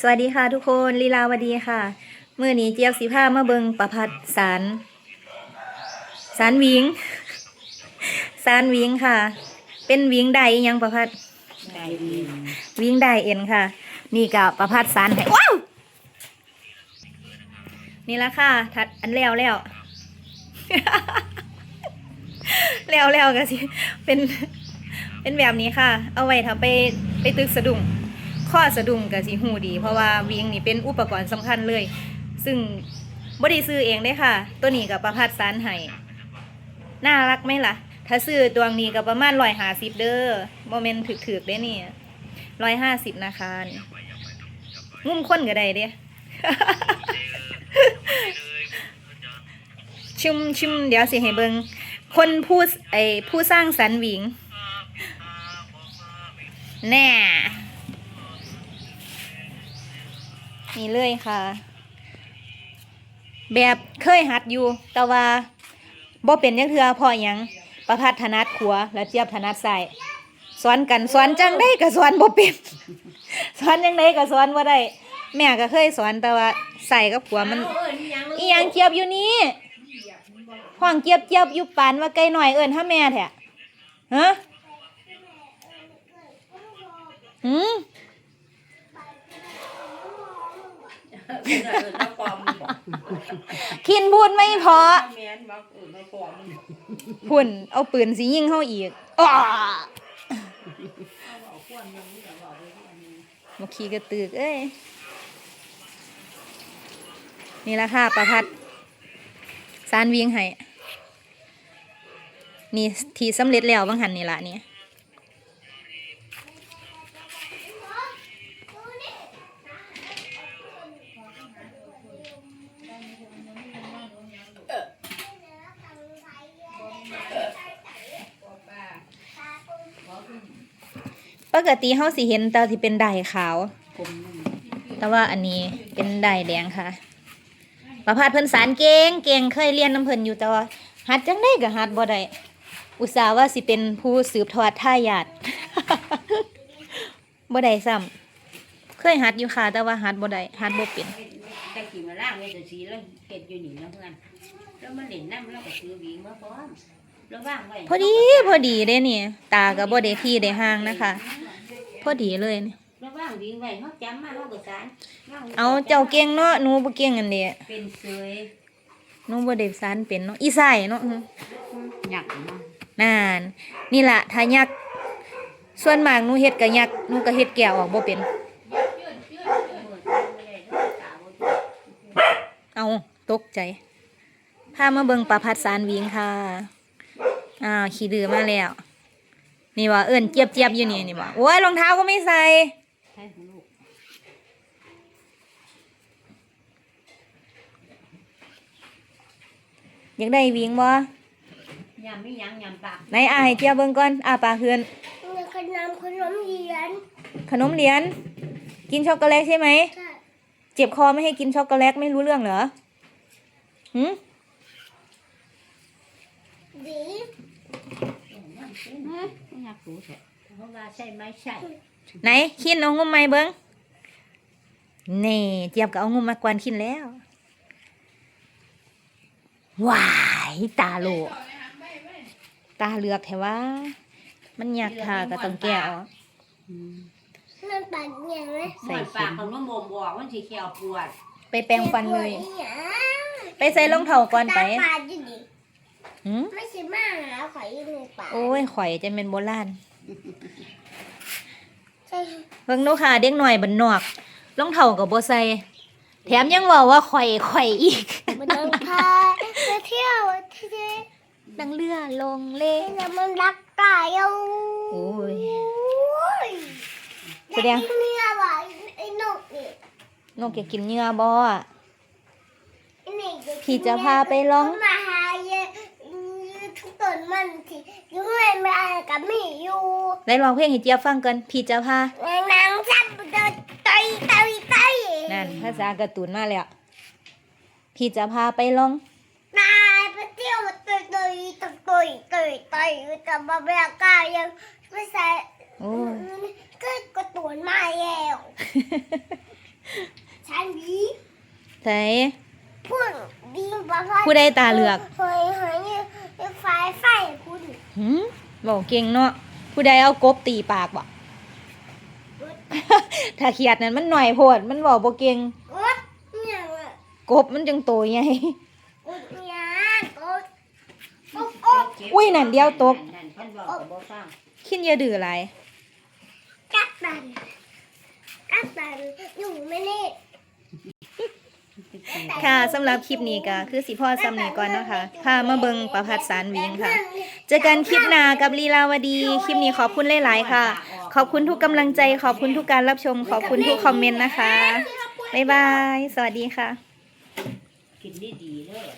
สวัสดีค่ะทุกคนลีลาวดีค่ะเมื่อนี้เจี๊ยบสีผ้ามาเบิงประพัดสารสารวิงสารวิงค่ะ เป็นวิงใดยังประพัดวิงใดเอ็นค่ะ นี่กับประพัดสารให้ว้าวนี่ละค่ะทัดอันแล้วแล้วแล้วแล้วก็สิเป็นเป็นแบบนี้ค่ะ เอาไว้ถ้าไปไปตึกสะดุ้ง ข้อสะดุ้งก็สิหูดี เพราะว่าวิงนี่เป็นอุปกรณ์สำคัญเลย ซึ่งบ่ได้ซื้อเองได้ค่ะ ตัวนี้กับประพัดสารให้น่ารักไหมล่ะ ถ้าซื้อตัวนี้ก็ประมาณร้อยห้าสิบเด้อโมเมนถึกถึกๆได้นี่ร้อยห้าสิบนะคะนี่งุ่มคนก็ได้เด้ชิมชิมเดี๋ยวสิให้เบิงคนผู้ไอผู้สร้างสรรค์หวิงแน่ นี่เลยค่ะ แบบเคยหัดอยู่ แต่ว่าบ่เป็นยังเทือเพอหยังประพัดถนัดขวาและเจี๊ยบถนัดซ้ายสอนกันสอนจังได้ก็สอนบ่เป็นสอนยังไงก็สอนบ่าได้ แม่ก็เคยสอนแต่ว่าใส่กับขวมันอีหยังเจี๊ยบอยู่นี่ห้องเจี๊ยบเจี๊ยบอยู่ปานว่าไกลหน่อยเอิ้นถ้าแม่แท้ฮะหืม เออน้ำปลอมบอกคินพูดไม่เพอแม่นบอกเออน้ำปลอมพุ่นเอาปืนสิยิงเฮาอีกอ้อมาขี่กระตึกเอ้ยนี่ละค่ะประทัดสารวิ่งให้นี่ทีสำเร็จแล้วบางหันนี่ละนี่ ปกติเฮาสิเห็นแต่ที่เป็นไดขาว แต่ว่าอันนี้เป็นไดแดงค่ะประพาสเพิ่นสารเก่งเก่งเคยเรียนน้ำเพิ่นอยู่แต่ว่าหัดจังได้ก็หัดบ่ได้อุตส่าห์ว่าสิเป็นผู้สืบทอดทายาทบ่ได้ซ้ำเคยหัดอยู่ค่ะแต่ว่าหัดบ่ได้หัดบ่เป็นต่กี่มาล่างเลยแต่สีแล้วเห็ดอยู่นี่นะเพื่อนแล้วมันเล่นน้ำแล้วก็ซื้อหวีมาพร้อม พอดีพอดีเด้นี่ ตาก็บ่ได้ที่ได้ห่างนะคะ พอดีเลยนี่แล้วว่างหวีไว้เขาจำมาเขาก็สารว่งไว้เอาเจ้าเก่งเนาะหนูบ่เก่งอันเด้เป็นเสยหนูบ่ได้สารเป็นเนาะอีไส้เนาะหยักเนาะนั่นนี่ล่ะถ้ายักส่วนมากหนูเฮ็ดก็ยักหนูก็เฮ็ดแก้วออกบ่เป็นเอาตกใจพามาเบิ่งปลาพัดสารวิงค่ะ อ้าวขี้ดื้อมาแล้ว นี่ว่าเอิ้นเจี๊ยบเจี๊ยบๆอยู่นี่นี่ว่าโอ้ยรองเท้าก็ไม่ใส่ใช่ของลูกอยากได้วิงบ่ยำไม่ยั้งยำปากไหนอ้ายเจี๊ยบเบิ่งก่อนอ้าปากเฮือนมีขนมขนมเหรียญขนมเหรียญกินช็อกโกแลตใช่ไหมใช่เจ็บคอไม่ให้กินช็อกโกแลตไม่รู้เรื่องเหรอหืมดี ไม่อยากรู้แท้เพราะว่าใช่ไหมใช่ไหนขินเอางุมไหมเบิ้งนี่เจี๊ยบก็เอางุมมากวนขินแล้วว้ายตาโหลตาเหลือกแถวว่า มันอยากทาก็ต้องแก้ออกนั่นปากเหนียวไหมใส่ปากของน้องโมมบอกมันสีเขียวปวด ไปแปรงฟันเลยจ็บปวดอีหยังไปใส่รองเท้าก่อนไปตาปากดิดิ หืมไม่ใช่มากแล้วขอยืมปากโอ้ยข่อยจะเป็นโบราณใช่เบิ่งดูค่ะเด็กหน่อยบันนอกรองเท้ากับโบใส่แถมยังบอกว่าข่อยข่อยอีกมันต้องพาไปเที่ยวที่นี่ดังเรือลงเลแล้วมันรักตายเอาโอ้ยโอ้ยแสดงไอ้เนี่ยว่ะไอ้นกนี่นกอยากกินเหงื่อบ่อะไอ้นี่ก็พี่จะพาไปลองมาหาเยอะ ทุกต้นมันที่อยุ่งเลยไม่อะไรกับไม่อยู่ได้ลองเพลงให้เจี๊ยบฟังกันพี่จะพานางจับเดินต่อยต่อยต่อยนั่นภาษาการ์ตูนมาแล้วพี่จะพาไปลองนายไปเที่ยวต่อยต่อยต่อยต่อยต่อยแต่มาเบียกายังไม่ใส่โอ้ยก็กระตุนมาแล้วนวีใส่พูดดีบอกว่าผู้ใดตาเหลือก เฮ้ยเฮ้ยไฟไฟคุณ หืมบอกเก่งเนาะผู้ใดเอากบตีปากบ่ถ้าเขียดนั้นมันหน่อยโพดมันบอกบ่เก่งกดเนี่ยเว้ยกบมันจังโตใหญ่กดเนี่ยกดกดกดอุ้ยนั่นเดียวตกนั่นเพิ่นบอกก็บ่ฟังขินอย่าดื้อหลายกัดตันกัดตันอยู่ไม่นี่ค่ะสำหรับคลิปนี้ก็คือสิพ่อซ้ำนี้ก่อนนะคะพามาเบิงประพัดสารวิงค่ะ เจอกันคลิปหน้ากับลีลาวดี คลิปนี้ขอบคุณหลาย ๆ ค่ะ ขอบคุณทุกกำลังใจ ขอบคุณทุกการรับชม ขอบคุณทุกคอมเมนต์นะคะ บ๊ายบาย สวัสดีค่ะ กินดีเลย